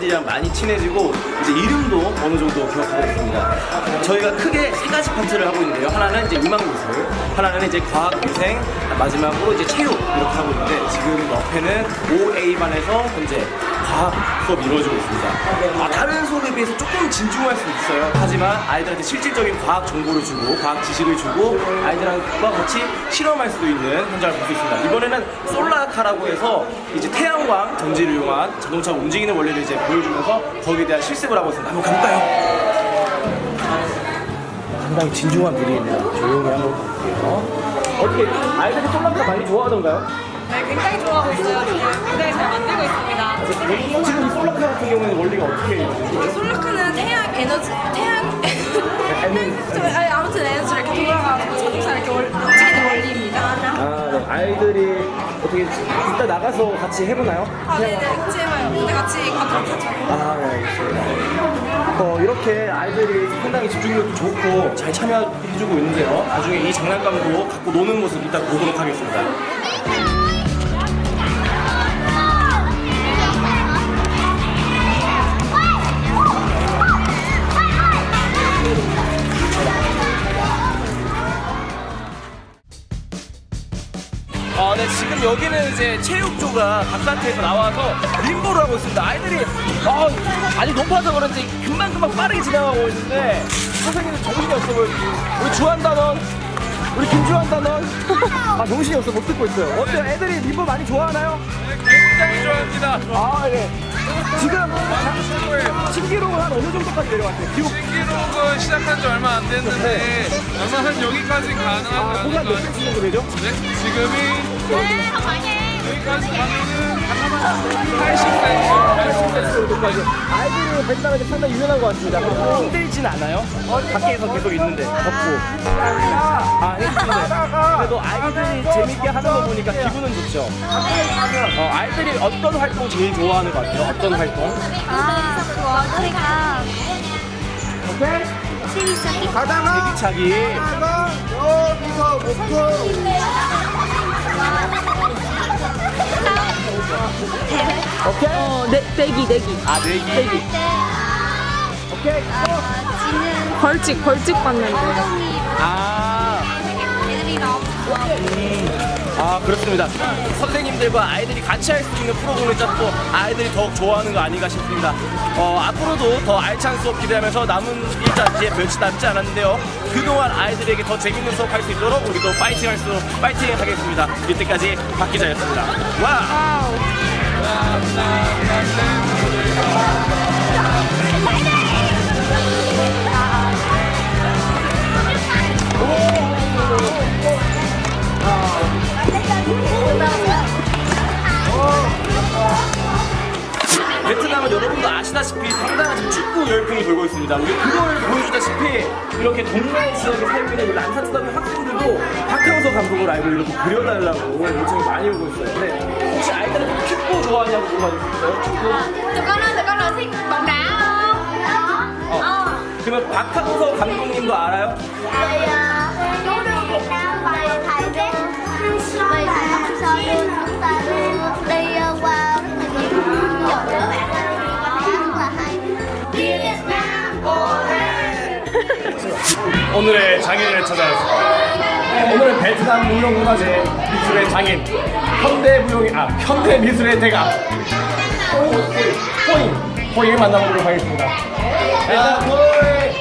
아이들이랑 많이 친해지고 이제 이름도 어느 정도 기억하고 있습니다. 저희가 크게 세 가지 파트를 하고 있는데요. 하나는 이제 음악 미술, 하나는 이제 과학 위생, 마지막으로 이제 체육 이렇게 하고 있는데 지금 옆에는 5A반에서 현재 과학 수업이 이루어지고 있습니다. 아, 다른 수업에 비해서 조금 진중할 수 있어요. 하지만 아이들한테 실질적인 과학 정보를 주고 과학 지식을 주고 아이들과 같이 실험할 수도 있는 현장을 볼 수 있습니다. 이번에는 솔라카라고 해서 이제 태양광 전지를 이용한 자동차 움직이는 원리를 이제 보여주면서 거기에 대한 실습을 하고 있습니다. 한번 가볼까요? 상당히 진중한 분위기입니다. 조용히 한번 볼게요. 어떻게 아이들이 솔라카 많이 좋아하던가요? 네, 굉장히 좋아하고 있어요. 지금 굉장히 잘 만들고 있습니다. 지금 이 솔라카 같은 경우에는 원리가 어떻게 이루어지죠? 솔라카는 태양 에너지, 태양. 좀, 아니, 아무튼 에너지를 이렇게 돌아가고 자동차 이렇게 월- 움직이는 원리입니다. 아, 네. 아이들이 어떻게 이따 나가서 같이 해보나요? 아, 네네, 같이 해봐요. 근데 같이 가도록 하죠. 아, 네, 알겠습니다. 어, 이렇게 아이들이 상당히 집중력도 좋고 잘 참여해주고 있는데요. 나중에 이 장난감도 갖고 노는 모습 이따 보도록 하겠습니다. 아, 네, 지금 여기는 이제 체육조가 바깥에서 나와서 림보를 하고 있습니다. 아이들이 아, 아니 높아서 그런지 금방금방 빠르게 지나가고 있는데 선생님은 정신이 없어 보여요. 우리 주한 단원, 우리 김주한 단원, 아 정신이 없어 못 듣고 있어요. 어때요? 애들이 림보 많이 좋아하나요? 굉장히 좋아합니다. 아, 예. 지금 신기록은 한 어느 정도까지 내려왔어요? 기록 신기록은 시작한 지 얼마 안 됐는데 아마 한 여기까지 가능한 아, 거 보관 몇 아닐까요? cm 정도 되죠? 네, 지금이 여기까지 가면은 80cm, 80cm. 정도까지 아이들은 뱃사람이 상당히 유연한 것 같습니다. 힘들진 않아요? 밖에서 계속 있는데 덥고 아 힘든데 그래도 아이들이 재밌게 하는 거 보니까 기분은 좋죠. 어, 아이들이 어떤 활동 제일 좋아하는 것 같아요? 어떤 활동? 아, 저희가 오케이. 세리차기 기차기. 오케이. 어, 네, 내기, 내기. 아 내기. 내기. 오케이. 지는 벌칙, 벌칙 받는데. 아. 애들이 너무 아 그렇습니다. 선생님들과 아이들이 같이 할 수 있는 프로그램을 짰고 아이들이 더욱 좋아하는 거 아닌가 싶습니다. 어, 앞으로도 더 알찬 수업 기대하면서 남은 일자지에 며칠 남지 않았는데요. 그동안 아이들에게 더 재밌는 수업 할 수 있도록 우리도 파이팅 할 수 파이팅 하겠습니다. 이때까지 박 기자였습니다. 와. 베트남 여러분도 아시다시피 상당한 지금 축구 열풍이 돌고 있습니다. 우리 그걸 보여주다시피 이렇게 동네 지역에 살고 있는 란사초등학교 학생들도 박항서 감독을 알고 이렇게 그려달라고 요청이 많이 오고 있어요. 근데 혹시 아이들한테 축구 좋아하냐고 물어봐 주셨어요? 축구? tụi con ơi tụi con là thích bóng đá không? 어. 그러면 박항서 감독님도 알아요? Rồi chú đưa Việt Nam bài thầy thầy đưa 오늘의 장인을 찾아왔습니다. 오늘은 베트남 무용문화재 미술의 장인 현대 무용의 아 현대 미술의 대가 호잉 호잉을 만나보도록 하겠습니다. 자 호잉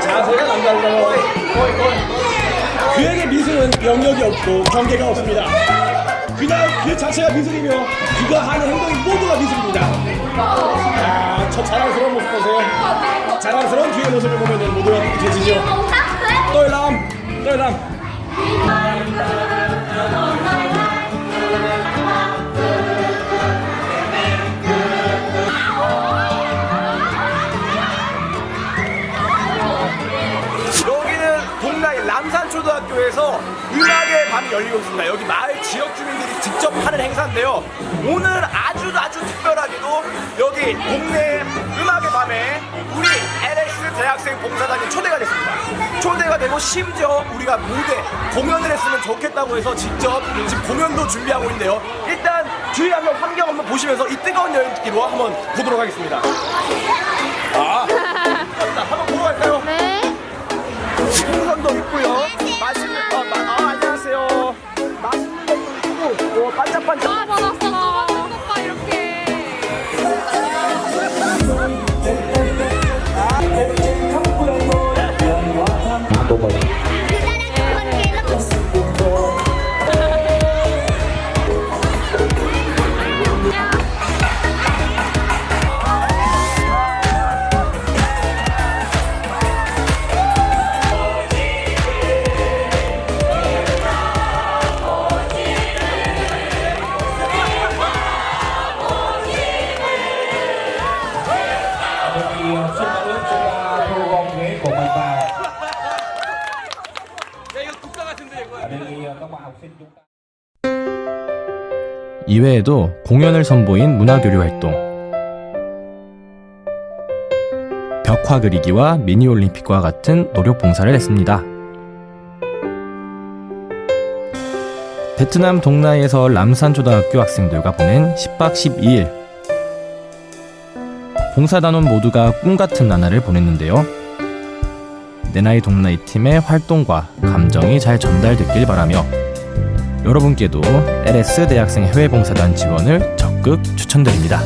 자세가 남달라요 호잉 호잉 그에게 미술은 영역이 없고 경계가 없습니다. 그냥 그 자체가 미술이며 그가 하는 행동이 모두가 미술입니다. 뒤의 모습을 보면 모두가 느껴지죠. 똘람, 똘람. 여기는 동나의 람산초등학교에서 음악의 밤이 열리고 있습니다. 여기 마을 지역 주민들이 직접 하는 행사인데요. 오늘 아주 아주 특별하게도 여기 동네 음악의 밤에 대학생 봉사단이 초대가 됐습니다. 초대가 되고 심지어 우리가 무대 공연을 했으면 좋겠다고 해서 직접 지금 공연도 준비하고 있는데요. 일단 뒤에 한번 환경 한번 보시면서 이 뜨거운 열기로 한번 보도록 하겠습니다. 아, Toma. Thank you. 이외에도 공연을 선보인 문화교류 활동, 벽화 그리기와 미니올림픽과 같은 노력 봉사를 했습니다. 베트남 동나이에서 람산 초등학교 학생들과 보낸 10박 12일. 봉사단원 모두가 꿈 같은 나날을 보냈는데요. 내 나이 동나이 팀의 활동과 감정이 잘 전달됐길 바라며 여러분께도 LS 대학생 해외봉사단 지원을 적극 추천드립니다.